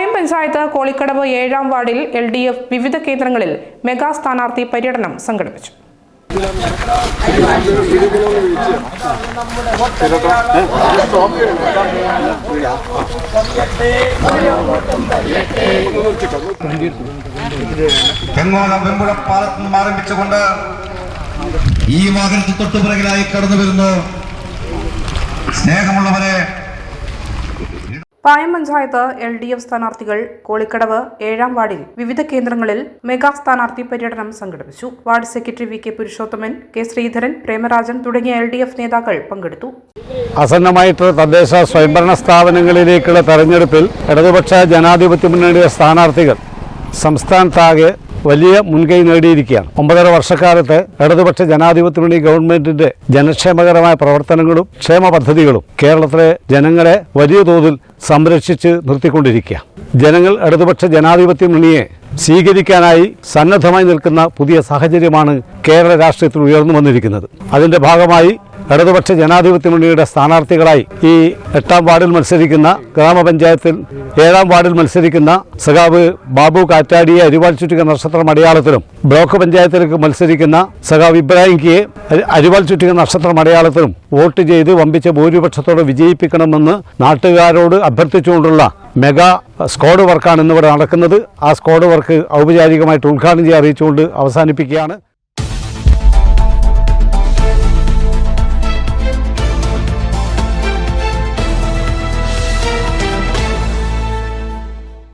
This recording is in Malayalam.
പായം പഞ്ചായത്ത് കോളിക്കടവ് ഏഴാം വാർഡിൽ എൽ ഡി എഫ് വിവിധ കേന്ദ്രങ്ങളിൽ മെഗാ സ്ഥാനാർത്ഥി പര്യടനം സംഘടിപ്പിച്ചു. തെങ്ങോലം വെമ്പുഴ പാലത്ത് നിന്നും ആരംഭിച്ചുകൊണ്ട് ഈ വാഹനത്തിൽ തൊട്ടുപിറകിലായി കടന്നു വരുന്നു. സ്നേഹമുള്ളവരെ Payam panchayat L D F സ്ഥാനാർത്ഥികൾ കോളിക്കടവ് ഏഴാം വാർഡിൽ വിവിധ കേന്ദ്രങ്ങളിൽ മെഗാ സ്ഥാനാർത്ഥി പര്യടനം സംഘടിപ്പിച്ചു. Ward secretary V K Purushothaman K Sreedharan Premarajan തുടങ്ങിയ എൽ ഡി എഫ് നേതാക്കൾ പങ്കെടുത്തു. അസന്നമായിട്ടുള്ള തദ്ദേശ സ്വയംഭരണ സ്ഥാപനങ്ങളിലേക്കുള്ള തെരഞ്ഞെടുപ്പിൽ ഇടതുപക്ഷ ജനാധിപത്യ മുന്നണിയുടെ സ്ഥാനാർത്ഥികൾ സംസ്ഥാനത്താകെ വലിയ മുൻകൈ നേടിയിരിക്കുകയാണ്. ഒമ്പതര വർഷക്കാലത്ത് ഇടതുപക്ഷ ജനാധിപത്യ മുന്നണി ഗവൺമെന്റിന്റെ ജനക്ഷേമകരമായ പ്രവർത്തനങ്ങളും ക്ഷേമ പദ്ധതികളും കേരളത്തിലെ ജനങ്ങളെ വലിയ തോതിൽ സംരക്ഷിച്ച് നിർത്തിക്കൊണ്ടിരിക്കുക ജനങ്ങൾ ഇടതുപക്ഷ ജനാധിപത്യ മുന്നണിയെ സ്വീകരിക്കാനായി സന്നദ്ധമായി നിൽക്കുന്ന പുതിയ സാഹചര്യമാണ് കേരള രാഷ്ട്രീയത്തിൽ ഉയർന്നു വന്നിരിക്കുന്നത്. അതിന്റെ ഭാഗമായി ഇടതുപക്ഷ ജനാധിപത്യ മുന്നണിയുടെ സ്ഥാനാർത്ഥികളായി ഈ എട്ടാം വാർഡിൽ മത്സരിക്കുന്ന ഗ്രാമപഞ്ചായത്തിൽ ഏഴാം വാർഡിൽ മത്സരിക്കുന്ന സഖാവ് ബാബു കാറ്റാടിയെ അരിവാൾ ചുറ്റിക നക്ഷത്രം അടയാളത്തിലും ബ്ലോക്ക് പഞ്ചായത്തിലേക്ക് മത്സരിക്കുന്ന സഖാവ് ഇബ്രാഹിംകിയെ അരിവാൾ ചുറ്റിക നക്ഷത്രം അടയാളത്തിലും വോട്ട് ചെയ്ത് വമ്പിച്ച ഭൂരിപക്ഷത്തോടെ വിജയിപ്പിക്കണമെന്ന് നാട്ടുകാരോട് അഭ്യർത്ഥിച്ചുകൊണ്ടുള്ള മെഗാ സ്ക്വാഡ് വർക്കാണ് ഇന്നിവിടെ നടക്കുന്നത്. ആ സ്ക്വാഡ് വർക്ക് ഔപചാരികമായിട്ട് ഉദ്ഘാടനം ചെയ്യാൻ അറിയിച്ചുകൊണ്ട് അവസാനിപ്പിക്കുകയാണ്.